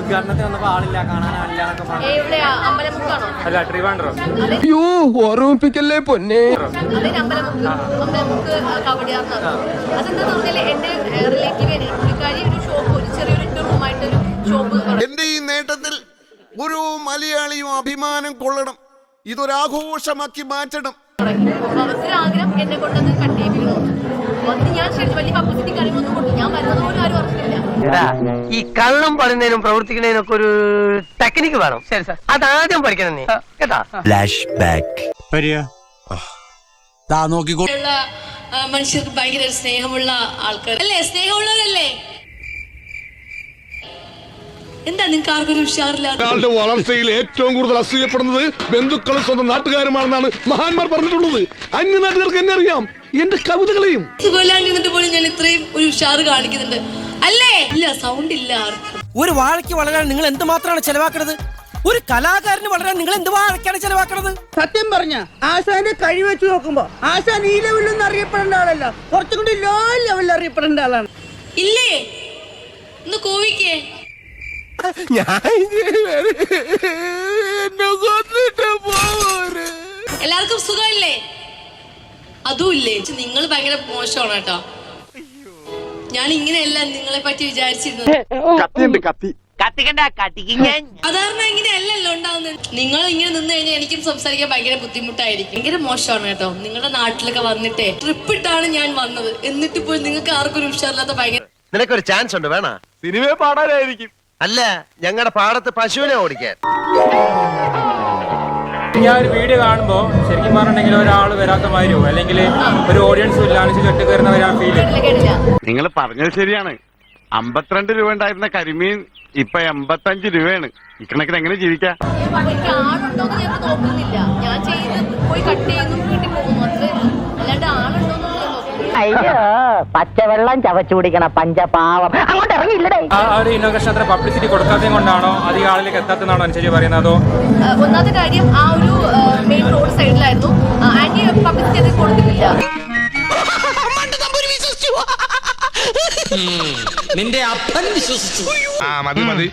ഉദ്ഘാടനത്തിന് വന്നപ്പോ ആളില്ല കാണാൻ ആളില്ല എന്നൊക്കെ പറഞ്ഞു. എവിടെയാ അമ്പലമുക്കാണോ? അല്ല ട്രിവാൻഡ്രം അയ്യോ ഓർമ്മിപ്പിക്കല്ലേ പൊന്നെ? അതെ അമ്പലമുക്ക് അമ്പലമുക്ക് കവടിയാന്ന്. അതെന്താന്ന് പറഞ്ഞാൽ എന്റെ റിലേറ്റീവ് പുള്ളിക്കാരി ഒരു ഷോപ്പ് ഒരു ചെറിയൊരു എട്ട് റൂമായിട്ട് ഒരു ഷോപ്പ് എന്റെ ഈ നേട്ടത്തിൽ ഒരു മലയാളിയും അഭിമാനം കൊള്ളണം. ഇതൊരാഘോഷമാക്കി മാറ്റണം. അവസരം ആഗ്രഹം എന്നെ കൊണ്ടൊന്ന് കട്ട് ചെയ്യിപ്പിക്കണമെന്ന് അപ്പൊ അതിന് ഞാൻ ശരിക്കും വലിയ പബ്ലിസിറ്റി കാര്യങ്ങളൊന്നും എടാ ഈ കള്ളം പറയുന്നതിനും പ്രവർത്തിക്കുന്നതിനും ഒക്കെ ഒരു ടെക്നിക്ക് വേണം. ശരി സാർ. ആദ്യം പഠിക്കണം നീ. കേട്ടാ? ഉള്ള ആ, മനുഷ്യർക്ക് ഭയങ്കര സ്നേഹമുള്ള ആൾക്കാർ. അല്ലേ? സ്നേഹമുള്ളവരല്ലേ? എന്താ നിങ്ങൾക്ക് ആർക്കൊരു ഉഷാറില്ല? ഒരാളുടെ വളർച്ചയിൽ ഏറ്റവും കൂടുതൽ അസൂയപ്പെടുന്നത് ബന്ധുക്കളും സ്വന്തം നാട്ടുകാരുമാണെന്നാണ് മഹാന്മാർ പറഞ്ഞിട്ടുള്ളത്. അന്യ നാട്ടുകാർക്ക് എന്നെ അറിയാം. എന്റെ കവിതകളെയും. സുഖമില്ലാണ്ട് ഇരുന്നിട്ട് പോലും ഞാൻ ഇത്രയും ഒരു ഉഷാറ് കാണിക്കുന്നുണ്ട്. അല്ലേ? ഇല്ല സൗണ്ട് ഇല്ല ആർക്കും. ഒരു വാഴയ്ക്ക് വളരാൻ നിങ്ങൾ എന്തുമാത്രമാണ് ചെലവാക്കുന്നത് ഒരു കലാകാരന് വളരാൻ നിങ്ങൾ എന്ത് വാഴയ്ക്കാണ് ചെലവാക്കുന്നത് സത്യം പറഞ്ഞ ആശാന്റെ കഴി വെച്ച് നോക്കുമ്പോ ആശാൻ ഈ ലെവലിൽ അറിയപ്പെടേണ്ട ആളല്ല. കുറച്ചും കൂടി ലോ ലെവലിൽ അറിയപ്പെടേണ്ട ആളാണ്. ഇല്ലേ? ഒന്ന് കോവിക്കേ. എല്ലാവർക്കും സുഖമല്ലേ? അതും ഇല്ലേ നിങ്ങൾ ഭയങ്കര മോശമാണ് കേട്ടോ. ഞാൻ ഇങ്ങനെയല്ല നിങ്ങളെ പറ്റി വിചാരിച്ചിരുന്നത് കത്തിക്കണ്ട കത്തിക്കിങ്ങ സാധാരണ ഇങ്ങനെയല്ലല്ലോ ഉണ്ടാവുന്നത്. നിങ്ങൾ ഇങ്ങനെ നിന്ന് കഴിഞ്ഞാൽ എനിക്കും സംസാരിക്കാൻ ഭയങ്കര ബുദ്ധിമുട്ടായിരിക്കും. ഭയങ്കര മോശമാണ് കേട്ടോ. നിങ്ങളുടെ നാട്ടിലൊക്കെ വന്നിട്ടേ ട്രിപ്പ് ഇട്ടാണ് ഞാൻ വന്നത്. എന്നിട്ട് പോലും നിങ്ങൾക്ക് ആർക്കൊരു ഒരു ഉഷാറില്ലാത്ത ഭയങ്കര നിനക്കൊരു ചാൻസ് ഉണ്ട് വേണ? സിനിമയെ പാടാനായിരിക്കും. അല്ല ഞങ്ങളുടെ പാടത്ത് പശുവിനെ ഓടിക്കാൻ. ഞാൻ ഒരു വീഡിയോ കാണുമ്പോൾ ശരിക്കും പറഞ്ഞിട്ടുണ്ടെങ്കിൽ ഒരാൾ വരാത്ത മാതിരിയോ അല്ലെങ്കിൽ ഒരു ഓഡിയൻസ് ഇല്ലാണ്ട് കെട്ടി കയറുന്ന ഒരു ഫീൽ നിങ്ങൾ പറഞ്ഞത് ശരിയാണ്. അമ്പത്തിരണ്ട് രൂപ ഉണ്ടായിരുന്ന കരിമീൻ ഇപ്പൊ എൺപത്തഞ്ച് രൂപയാണ്. ഇക്കണക്കിന് എങ്ങനെ ജീവിക്കാം? അയ്യോ പച്ചവെള്ളം ചവച്ചു കുടിക്കണ പഞ്ചപാവം. അങ്ങോട്ട് ഇറങ്ങിയില്ലേ ആ ആ ഒരു ഇന്നോഗ്രേഷൻ അത്ര പബ്ലിസിറ്റി കൊടുക്കാത്തതും കൊണ്ടാണോ? അധികം ആളിലേക്ക് എത്താത്തതാണോ അനുസരിച്ച് പറയുന്നത്? അതോ? ഒന്നാമത്തെ കാര്യം ആ ഒരു മെയിൻ റോഡ് സൈഡിലായിരുന്നു ആന്റി പബ്ലിസിറ്റി അത് കൊടുത്തിട്ടില്ല. നിന്റെ അപ്പൻ വിശ്വസിച്ചു. ആ മതി മതി.